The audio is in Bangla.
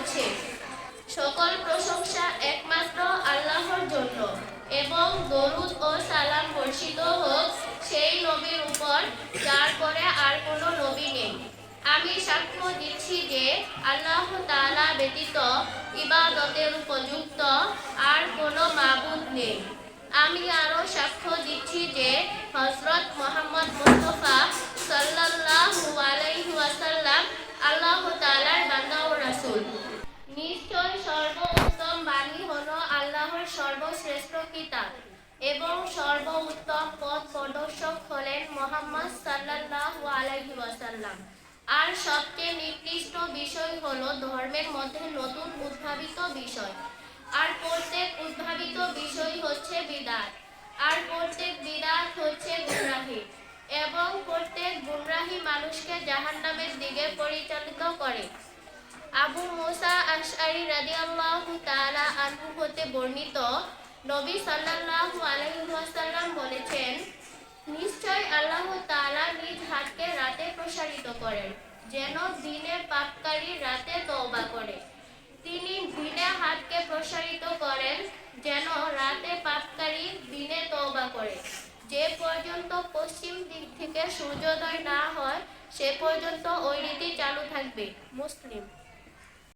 হচ্ছে সকল প্রশংসা একমাত্র আল্লাহর জন্য এবং দরুদ ও সালাম বর্ষিত হোক সেই নবীর উপর, যার পরে আর কোনো নবী নেই। আমি সাক্ষ্য দিচ্ছি যে আল্লাহ তাআলা ব্যতীত ইবাদতের উপযুক্ত আর কোনো মাবুদ নেই। আমি আরও সাক্ষ্য দিচ্ছি যে হযরত মোহাম্মদ মুস্তাফা সাল্লাল্লাহু আলাইহি ওয়াসাল্লাম আল্লাহ তাআলার বান্দা ও রাসূল নিশ্চয় সর্বোত্তম বাণী হলো আল্লাহর সর্বশ্রেষ্ঠ কিতাব এবং সর্বোত্তম পথ প্রদর্শক হলেন মোহাম্মদ সাল্লাল্লাহু আলাইহি ওয়াসাল্লাম। আর সবচেয়ে নিকৃষ্ট বিষয় হলো ধর্মের মধ্যে নতুন উদ্ভাবিত বিষয়। আর প্রত্যেক উদ্ভাবিত বিষয় হচ্ছে বিদাত। আর প্রত্যেক বিদাত হচ্ছে গুমরাহি এবং প্রত্যেক গুমরাহি মানুষকে জাহান্নামের দিকে পরিচালিত করে। আবু মুসা আশআরি রাদিয়াল্লাহু তাআলা আনহু হতে বর্ণিত। নবী সাল্লাল্লাহু আলাইহি ওয়াসাল্লাম বলেছেন, নিশ্চয় আল্লাহ তাআলা নিজ হাতকে রাতে প্রসারিত করেন, যেন দিনে পাপকারী রাতে তওবা করে। তিনি দিনে হাতকে প্রসারিত করেন, যেন রাতে পাপকারী দিনে তওবা করে। যে পর্যন্ত পশ্চিম দিক থেকে সূর্যোদয় না হয়, সে পর্যন্ত ওই রীতি চালু থাকবে। মুসলিম